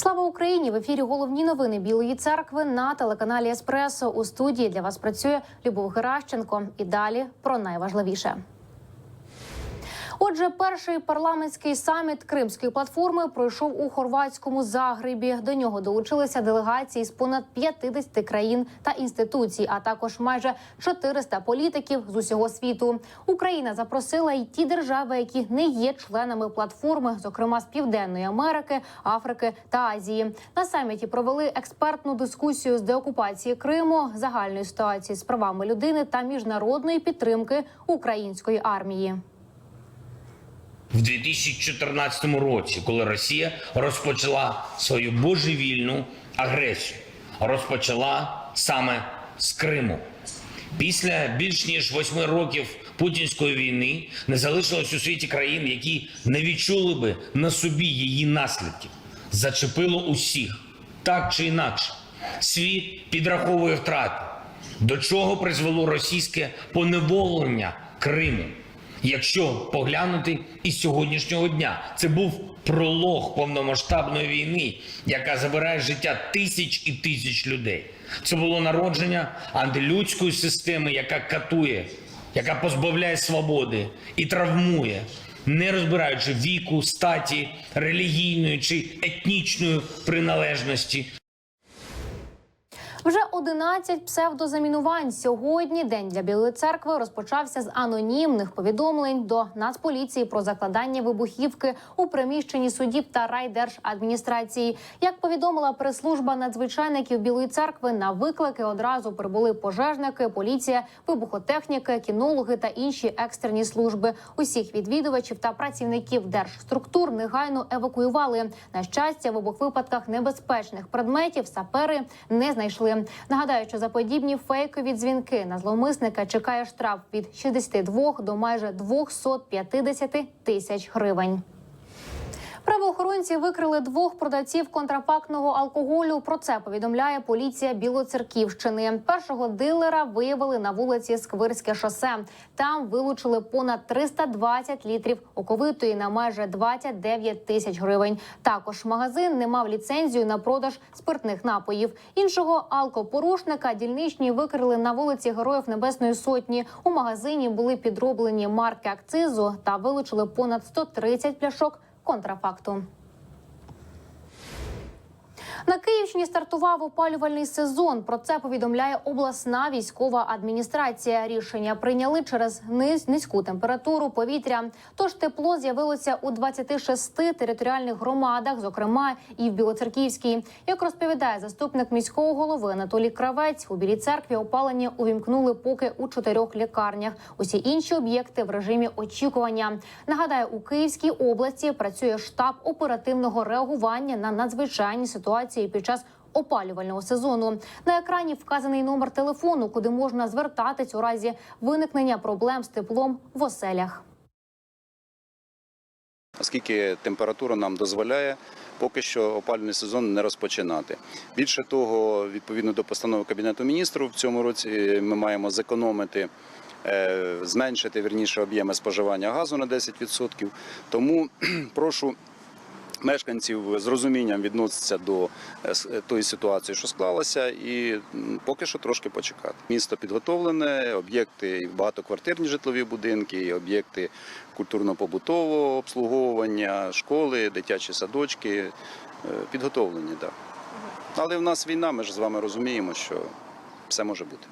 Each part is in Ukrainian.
Слава Україні! В ефірі головні новини Білої церкви на телеканалі Еспресо. У студії для вас працює Любов Геращенко. І далі про найважливіше. Отже, перший парламентський саміт Кримської платформи пройшов у хорватському Загребі. До нього долучилися делегації з понад 50 країн та інституцій, а також майже 400 політиків з усього світу. Україна запросила й ті держави, які не є членами платформи, зокрема з Південної Америки, Африки та Азії. На саміті провели експертну дискусію з деокупації Криму, загальної ситуації з правами людини та міжнародної підтримки української армії. В 2014 році, коли Росія розпочала свою божевільну агресію, розпочала саме з Криму. Після більш ніж восьми років путінської війни не залишилось у світі країн, які не відчули би на собі її наслідків. Зачепило усіх так чи інакше. Світ підраховує втрати. До чого призвело російське поневолення Криму? Якщо поглянути із сьогоднішнього дня, це був пролог повномасштабної війни, яка забирає життя тисяч і тисяч людей. Це було народження антилюдської системи, яка катує, яка позбавляє свободи і травмує, не розбираючи віку, статі, релігійної чи етнічної приналежності. Вже 11 псевдозамінувань. Сьогодні день для Білої церкви розпочався з анонімних повідомлень до Нацполіції про закладання вибухівки у приміщенні судів та райдержадміністрації. Як повідомила прес-служба надзвичайників Білої церкви, на виклики одразу прибули пожежники, поліція, вибухотехніки, кінологи та інші екстрені служби. Усіх відвідувачів та працівників держструктур негайно евакуювали. На щастя, в обох випадках небезпечних предметів сапери не знайшли. Нагадаю, що за подібні фейкові дзвінки на зловмисника чекає штраф від 62 до майже 250 тисяч гривень. Правоохоронці викрили двох продавців контрапактного алкоголю. Про це повідомляє поліція Білоцерківщини. Першого дилера виявили на вулиці Сквирське шосе. Там вилучили понад 320 літрів оковитої на майже 29 тисяч гривень. Також магазин не мав ліцензію на продаж спиртних напоїв. Іншого алкопорушника дільничні викрили на вулиці Героїв Небесної Сотні. У магазині були підроблені марки акцизу та вилучили понад 130 пляшок контрафакту. На Київщині стартував опалювальний сезон. Про це повідомляє обласна військова адміністрація. Рішення прийняли через низ низьку температуру повітря. Тож тепло з'явилося у 26 територіальних громадах, зокрема і в Білоцерківській. Як розповідає заступник міського голови Анатолій Кравець, у Білій церкві опалення увімкнули поки у чотирьох лікарнях. Усі інші об'єкти в режимі очікування. Нагадаю, у Київській області працює штаб оперативного реагування на надзвичайні ситуації під час опалювального сезону. На екрані вказаний номер телефону, куди можна звертатись у разі виникнення проблем з теплом в оселях. оскільки температура нам дозволяє поки що опалювальний сезон не розпочинати. Більше того, відповідно до постанови Кабінету міністрів, в цьому році ми маємо зекономити. е, Зменшити вірніше об'єми споживання газу на 10%. Тому прошу мешканців з розумінням відноситися до е, е, тої ситуації, що склалася, і поки що трошки почекати. Місто підготовлене, об'єкти багатоквартирні житлові будинки, об'єкти культурно-побутового обслуговування, школи, дитячі садочки е, підготовлені, так. Але в нас війна, ми ж з вами розуміємо, що все може бути.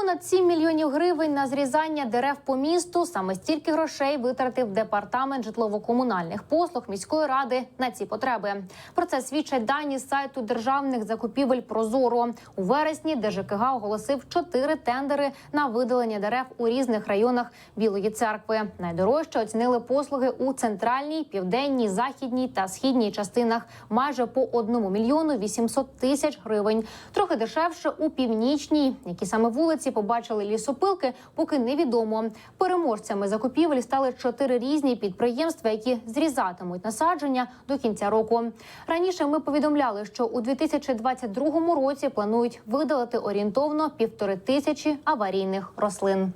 Понад 7 мільйонів гривень на зрізання дерев по місту. Саме стільки грошей витратив департамент житлово-комунальних послуг міської ради на ці потреби. Про це свідчать дані з сайту державних закупівель Прозоро у вересні. ДЖКГ оголосив чотири тендери на видалення дерев у різних районах Білої церкви. Найдорожче оцінили послуги у центральній, південній, західній та східній частинах майже по 1 мільйону 800 тисяч гривень. Трохи дешевше у північній, які саме вулиці побачили лісопилки, поки невідомо. Переможцями закупівель стали чотири різні підприємства, які зрізатимуть насадження до кінця року. Раніше ми повідомляли, що у 2022 році планують видалити орієнтовно півтори тисячі аварійних рослин.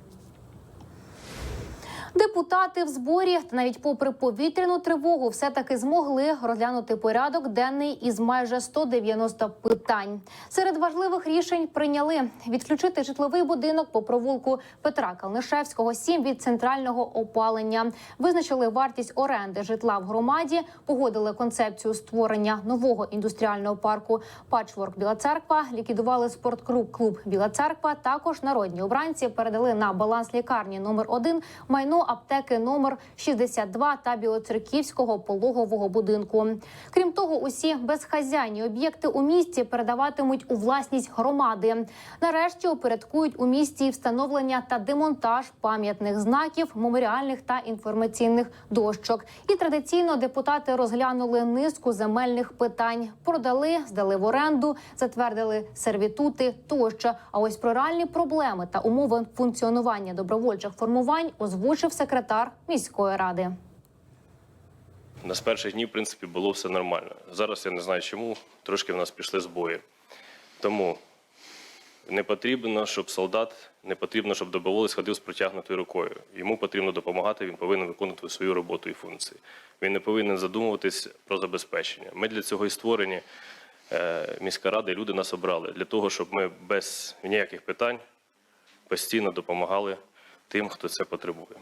Депутати в зборі та навіть попри повітряну тривогу, все таки змогли розглянути порядок денний із майже 190 питань. Серед важливих рішень прийняли відключити житловий будинок по провулку Петра Калнишевського, 7 від центрального опалення. Визначили вартість оренди житла в громаді, погодили концепцію створення нового індустріального парку Пачворк Біла Церква, ліквідували спортклуб клуб Біла Церква. Також народні обранці передали на баланс лікарні номер 1 майно аптеки номер 62 та Білоцерківського пологового будинку. Крім того, усі безхазяйні об'єкти у місті передаватимуть у власність громади. Нарешті упорядкують у місті встановлення та демонтаж пам'ятних знаків, меморіальних та інформаційних дощок. І традиційно депутати розглянули низку земельних питань, продали, здали в оренду, затвердили сервітути тощо. А ось про реальні проблеми та умови функціонування добровольчих формувань озвучив секретар міської ради. На з перших днів, в принципі, було все нормально. Зараз я не знаю чому, трошки в нас пішли збої. Тому не потрібно, щоб солдат, не потрібно, щоб доброволець ходив з протягнутою рукою. Йому потрібно допомагати, він повинен виконувати свою роботу і функції. Він не повинен задумуватись про забезпечення. Ми для цього і створені. Е, Міська рада і люди нас обрали для того, щоб ми без ніяких питань постійно допомагали тим, хто це потребує.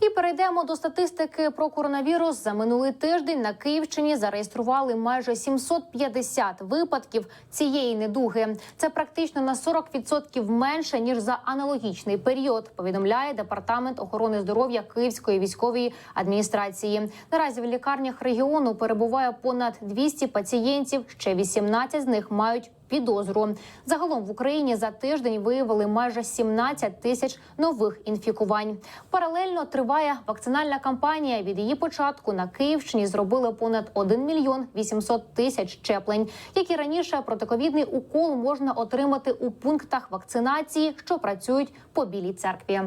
І перейдемо до статистики про коронавірус. За минулий тиждень на Київщині зареєстрували майже 750 випадків цієї недуги. Це практично на 40% менше ніж за аналогічний період. Повідомляє департамент охорони здоров'я Київської військової адміністрації. Наразі в лікарнях регіону перебуває понад 200 пацієнтів. Ще 18 з них мають підозру. Загалом в Україні за тиждень виявили майже 17 тисяч нових інфікувань. Паралельно триває вакцинальна кампанія. Від її початку на Київщині зробили понад 1 мільйон 800 тисяч щеплень. Як і раніше, протиковідний укол можна отримати у пунктах вакцинації, що працюють по білій церкві.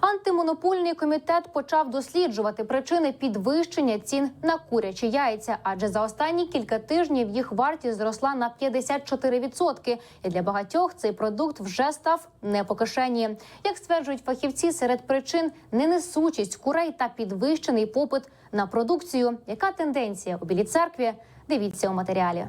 Антимонопольний комітет почав досліджувати причини підвищення цін на курячі яйця, адже за останні кілька тижнів їх вартість зросла на 54%. І для багатьох цей продукт вже став не по кишені. Як стверджують фахівці, серед причин ненесучість курей та підвищений попит на продукцію. Яка тенденція у білій церкві? Дивіться у матеріалі.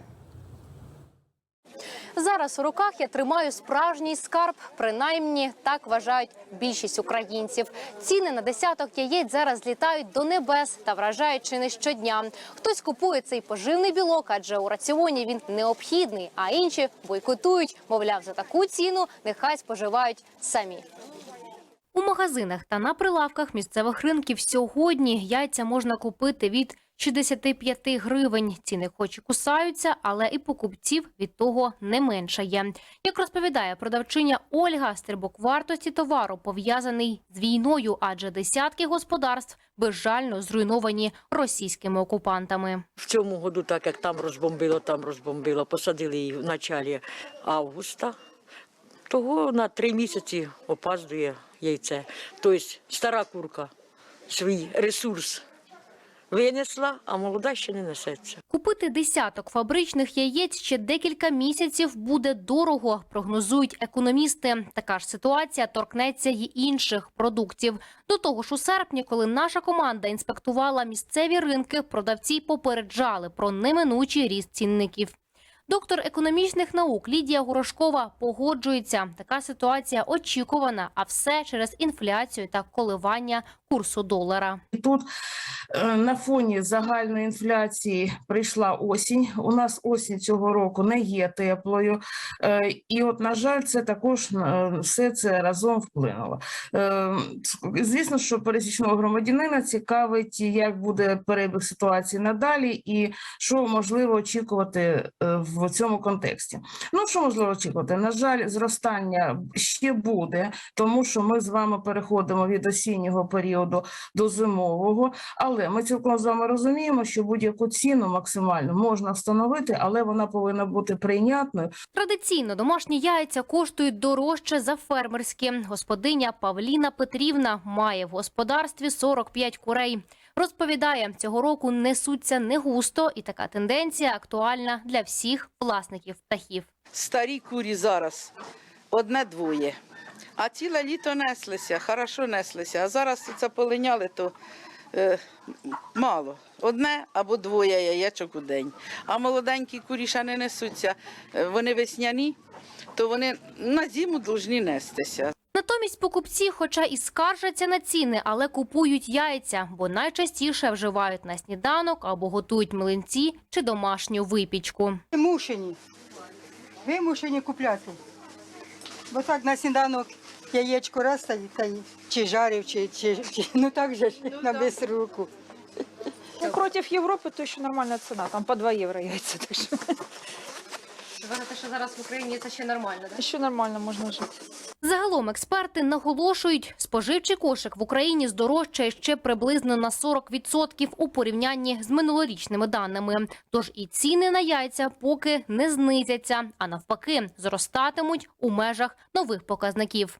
Зараз у руках я тримаю справжній скарб. Принаймні так вважають більшість українців. Ціни на десяток яєць зараз літають до небес та вражають чи не щодня. Хтось купує цей поживний білок, адже у раціоні він необхідний, а інші бойкотують. Мовляв, за таку ціну нехай споживають самі. У магазинах та на прилавках місцевих ринків сьогодні яйця можна купити від 65 гривень. Ціни хоч і кусаються, але і покупців від того не меншає. Як розповідає продавчиня Ольга, стрибок вартості товару пов'язаний з війною, адже десятки господарств безжально зруйновані російськими окупантами. В цьому году, так як там розбомбило, там розбомбило, посадили її в началі августа. Того на три місяці опаздує яйце. Тобто стара курка свій ресурс винесла, а молода ще не несеться. Купити десяток фабричних яєць ще декілька місяців буде дорого, прогнозують економісти. Така ж ситуація торкнеться й інших продуктів. До того ж, у серпні, коли наша команда інспектувала місцеві ринки, продавці попереджали про неминучий ріст цінників. Доктор економічних наук Лідія Горошкова погоджується. Така ситуація очікувана, а все через інфляцію та коливання курсу долара. Тут е, на фоні загальної інфляції прийшла осінь. У нас осінь цього року не є теплою, Е, і от, на жаль, це також е, все це разом вплинуло. Звісно, що пересічного громадянина цікавить, як буде перебіг ситуації надалі, і що можливо очікувати в цьому контексті. Ну що можливо очікувати? На жаль, зростання ще буде, тому що ми з вами переходимо від осіннього періоду до зимового. Але ми цілком з вами розуміємо, що будь-яку ціну максимально можна встановити, але вона повинна бути прийнятною. Традиційно домашні яйця коштують дорожче за фермерські. Господиня Павліна Петрівна має в господарстві 45 курей. Розповідає, цього року несуться не густо, і така тенденція актуальна для всіх власників птахів. Старі курі зараз одне-двоє. А ціле літо неслися, хорошо неслися. А зараз це полиняли, то е, мало. Одне або двоє яєчок у день. А молоденькі курі ще не несуться. Е, Вони весняні, то вони на зиму повинні нестися. Натомість покупці, хоча і скаржаться на ціни, але купують яйця, бо найчастіше вживають на сніданок або готують млинці чи домашню випічку. Мушені. Вимушені купляти. Бо так на сніданок яєчко раз та й, та й чи жарив, чи, чи, чи ну так же ж на без руку. Ну, против Европы то еще нормальная цена, там по 2 евро яйца. Так что Вважаєте, що зараз в Україні це ще нормально, так? еще нормально можно жить. Загалом експерти наголошують, споживчий кошик в Україні здорожчає ще приблизно на 40% у порівнянні з минулорічними даними. Тож і ціни на яйця поки не знизяться, а навпаки, зростатимуть у межах нових показників.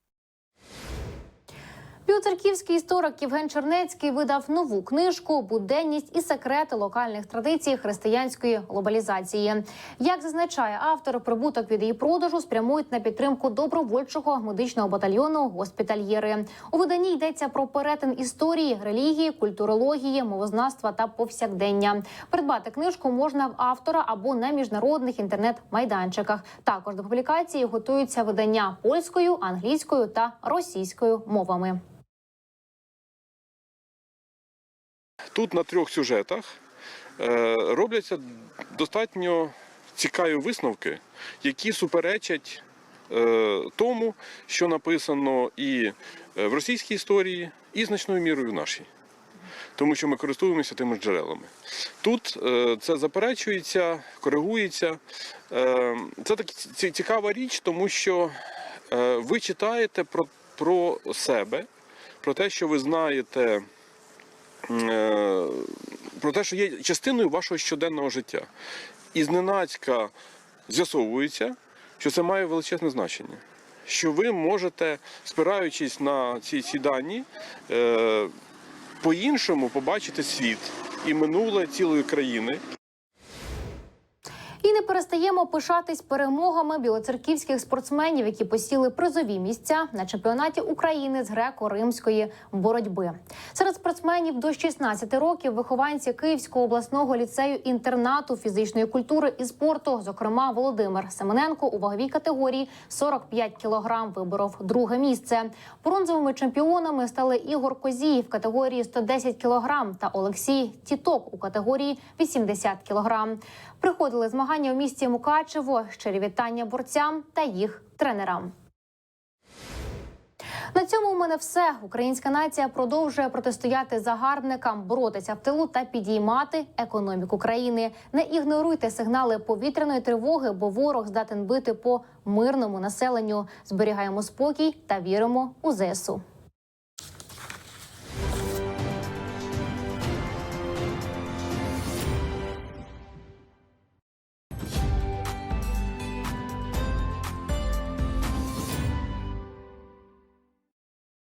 Білоцерківський історик Євген Чернецький видав нову книжку Буденність і секрети локальних традицій християнської глобалізації. Як зазначає автор, прибуток від її продажу спрямують на підтримку добровольчого медичного батальйону госпітальєри. У виданні йдеться про перетин історії, релігії, культурології, мовознавства та повсякдення. Придбати книжку можна в автора або на міжнародних інтернет-майданчиках. Також до публікації готуються видання польською, англійською та російською мовами. Тут на трьох сюжетах е, робляться достатньо цікаві висновки, які суперечать е, тому, що написано і е, в російській історії, і значною мірою в нашій. Тому що ми користуємося тими ж джерелами. Тут це заперечується, коригується. Це так цікава річ, тому що ви читаєте про, про себе, про те, що ви знаєте про те, що є частиною вашого щоденного життя. І зненацька з'ясовується, що це має величезне значення. Що ви можете, спираючись на ці, ці дані, е, по-іншому побачити світ і минуле цілої країни. І не перестаємо пишатись перемогами білоцерківських спортсменів, які посіли призові місця на чемпіонаті України з греко-римської боротьби. Серед спортсменів до 16 років вихованці Київського обласного ліцею інтернату фізичної культури і спорту, зокрема Володимир Семененко у ваговій категорії 45 кілограм виборов друге місце. Бронзовими чемпіонами стали Ігор Козій в категорії 110 кілограм та Олексій Тіток у категорії 80 кілограм. Приходили змагання у місті Мукачево. Щирі вітання борцям та їх тренерам. На цьому у мене все. Українська нація продовжує протистояти загарбникам, боротися в тилу та підіймати економіку країни. Не ігноруйте сигнали повітряної тривоги, бо ворог здатен бити по мирному населенню. Зберігаємо спокій та віримо у ЗСУ.